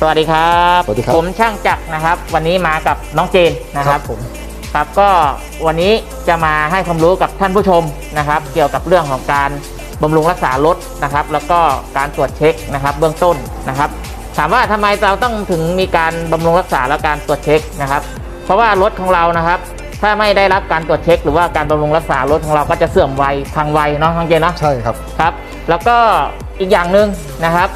สวัสดีครับสวัสดีครับ ผมช่างจักรนะครับ วันนี้มากับน้องเจนนะครับผมครับก็วันนี้จะมาให้ความรู้กับท่านผู้ชมนะครับ เกี่ยวกับเรื่องของการบำรุงรักษารถนะครับ แล้วก็การตรวจเช็คนะครับ เบื้องต้นนะครับ ถามว่าทำไมเราต้องถึงมีการบำรุงรักษาและการตรวจเช็คนะครับ เพราะว่ารถของเรานะครับ ถ้าไม่ได้รับการตรวจเช็ค หรือว่าการบำรุงรักษารถของเราก็จะเสื่อมไวพังไวเนาะน้องเจนเนาะใช่ครับครับ แล้วก็อีกอย่างหนึ่งนะครับ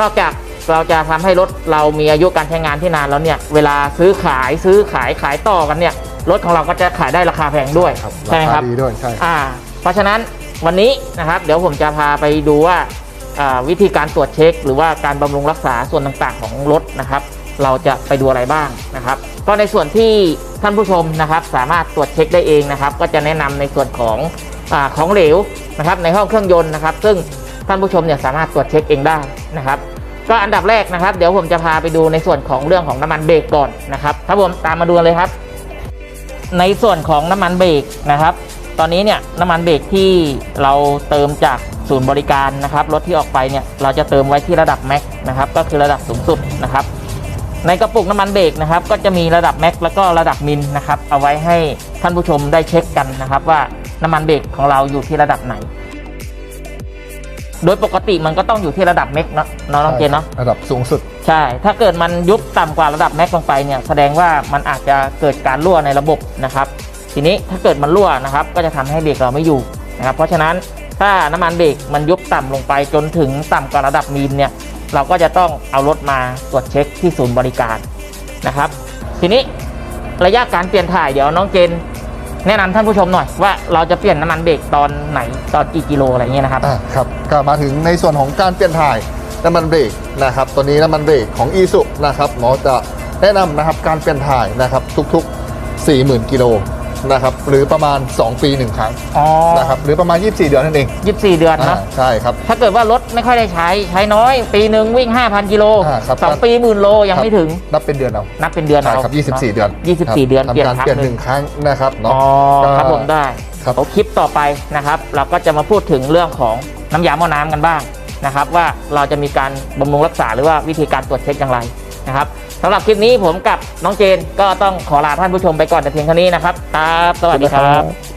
นอกจาก เราจะทำให้รถเรามีอายุการใช้งานที่นานแล้วเนี่ยเวลาซื้อขายซื้อขายขายต่อกันเนี่ยรถของเราก็จะขายได้ราคาแพงด้วยครับใช่ไหมครับาาดีด้วยใช่อ่าเพราะฉะนั้นวันนี้นะครับ เดี๋ยวผมจะพาไปดูว่าอ่าวิธีการตรวจเช็ค หรือว่าการบำรุงรักษาส่วนต่างๆ ของรถนะครับ เราจะไปดูอะไรบ้างนะครับ ก็ในส่วนที่ท่านผู้ชมนะครับ สามารถตรวจเช็คได้เองนะครับ ก็จะแนะนำในส่วนของอาของเหลวนะครับ ในห้องเครื่องยนต์นะครับ ซึ่งท่านผู้ชมเนี่ยสามารถตรวจเช็คเองได้นะครับ ก็อันดับแรกนะครับ เดี๋ยวผมจะพาไปดูในส่วนของเรื่องของน้ำมันเบรกก่อนนะครับครับผมตามมาดูเลยครับ ในส่วนของน้ำมันเบรกนะครับ ตอนนี้เนี่ยน้ำมันเบรกที่เราเติมจากศูนย์บริการนะครับรถที่ออกไปเนี่ยเราจะเติมไว้ที่ระดับแม็กนะครับก็คือระดับสูงสุดนะครับในกระปุกน้ำมันเบรกนะครับก็จะมีระดับแม็กแล้วก็ระดับมินนะครับเอาไว้ให้ท่านผู้ชมได้เช็คกันนะครับว่าน้ำมันเบรกของเราอยู่ที่ระดับไหน โดยปกติมันก็ต้องอยู่ที่ระดับแม็กเนาะเนาะน้องเจนเนาะระดับสูงสุด ใช่ ถ้าเกิดมันยุบต่ำกว่าระดับแม็กลงไปเนี่ยแสดงว่ามันอาจจะเกิดการรั่วในระบบนะครับ ทีนี้ถ้าเกิดมันรั่วนะครับ ก็จะทำให้เบรกเราไม่อยู่นะครับเพราะฉะนั้นถ้าน้ำมันเบรกมันยุบต่ำลงไปจนถึงต่ำกว่าระดับมีนเนี่ยเราก็จะต้องเอารถมาตรวจเช็คที่ศูนย์บริการนะครับ ทีนี้ระยะการเปลี่ยนถ่ายเดี๋ยวน้องเจน แนะนำท่านผู้ชมหน่อยว่าเราจะเปลี่ยนน้ำมันเบรกตอนไหนตอนกี่กิโลอะไรเงี้ยนะครับ อ่าครับก็มาถึงในส่วนของการเปลี่ยนถ่ายน้ำมันเบรกนะครับตัวนี้น้ำมันเบรกของอีสุนะครับหมอจะแนะนำนะครับการเปลี่ยนถ่ายนะครับทุกๆ 40,000กิโล นะครับหรือประมาณ 2 ปี 1 ครั้งอ๋อนะครับหรือประมาณ 24 เดือนนั่นเองยี่สิบสี่เดือนอ่าเนาะใช่ครับ ถ้าเกิดว่ารถไม่ค่อยได้ใช้ ใช้น้อย ปีหนึ่งวิ่ง 5,000 กิโลอ่าครับสองปีหมื่นโลยังไม่ถึง นับเป็นเดือนเอา นับเป็นเดือนใช่เอาครับ 24 เดือน24 เดือนทำเปลี่ยนการครั้เปลี่ยนงหหนึ่นึ่งงครั้งนะครับเนาะ อ๋อก็ครับผมได้ครับ เอาคลิปต่อไปนะครับ เราก็จะมาพูดถึงเรื่องของน้ำยาหม้อน้ำกันบ้างนะครับ ว่าเราจะมีการบำรุงรักษาหรือว่าวิธีการตรวจเช็คอย่างไรนะครับ สำหรับคลิปนี้ผมกับน้องเจนก็ต้องขอลาท่านผู้ชมไปก่อนแต่เพียงเท่านี้นะครับครับสวัสดีครับ